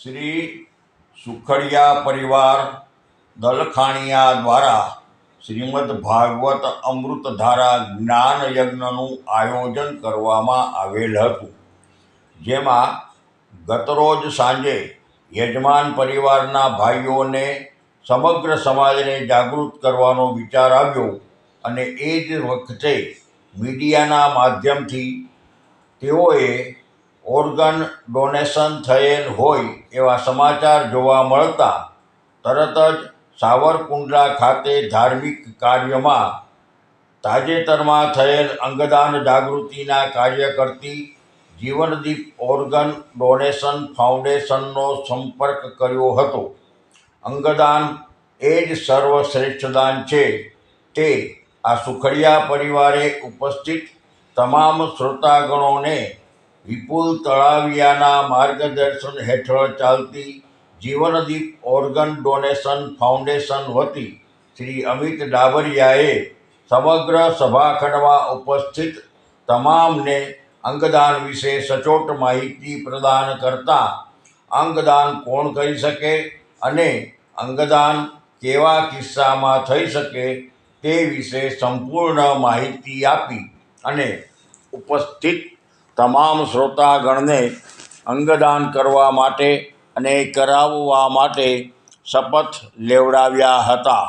શ્રી સુખડિયા પરિવાર દલખાણિયા દ્વારા શ્રીમદ ભાગવત અમૃતધારા જ્ઞાન યજ્ઞનું આયોજન કરવામાં આવેલ હતું. જેમાં ગતરોજ સાંજે યજમાન પરિવારના ભાઈઓને સમગ્ર સમાજને જાગૃત કરવાનો વિચાર આવ્યો અને એ જ વખતે મીડિયાના માધ્યમથી તેઓએ ઓર્ગન ડોનેશન થયેલ હોય એવા સમાચાર જોવા મળતા તરત જ સાવરકુંડલા ખાતે ધાર્મિક કાર્યમાં તાજેતરમાં થયેલ અંગદાન જાગૃતિના કાર્ય કરતી જીવનદીપ ઓર્ગન ડોનેશન ફાઉન્ડેશનનો સંપર્ક કર્યો હતો. અંગદાન એ જ સર્વશ્રેષ્ઠ દાન છે. તે આ સુખડિયા પરિવારે ઉપસ્થિત તમામ શ્રોતાગણોને વિપુલ તળાવિયાના માર્ગદર્શન હેઠળ ચાલતી જીવનદીપ ઓર્ગન ડોનેશન ફાઉન્ડેશન વતી શ્રી અમિત ડાબરિયાએ સમગ્ર સભાખંડમાં ઉપસ્થિત તમામને અંગદાન વિશે સચોટ માહિતી પ્રદાન કરતાં અંગદાન કોણ કરી શકે અને અંગદાન કેવા કિસ્સામાં થઈ શકે તે વિશે સંપૂર્ણ માહિતી આપી અને ઉપસ્થિત તમામ શ્રોતાગણને અંગદાન કરવા માટે અને કરાવવા માટે શપથ લેવડાવ્યા હતા.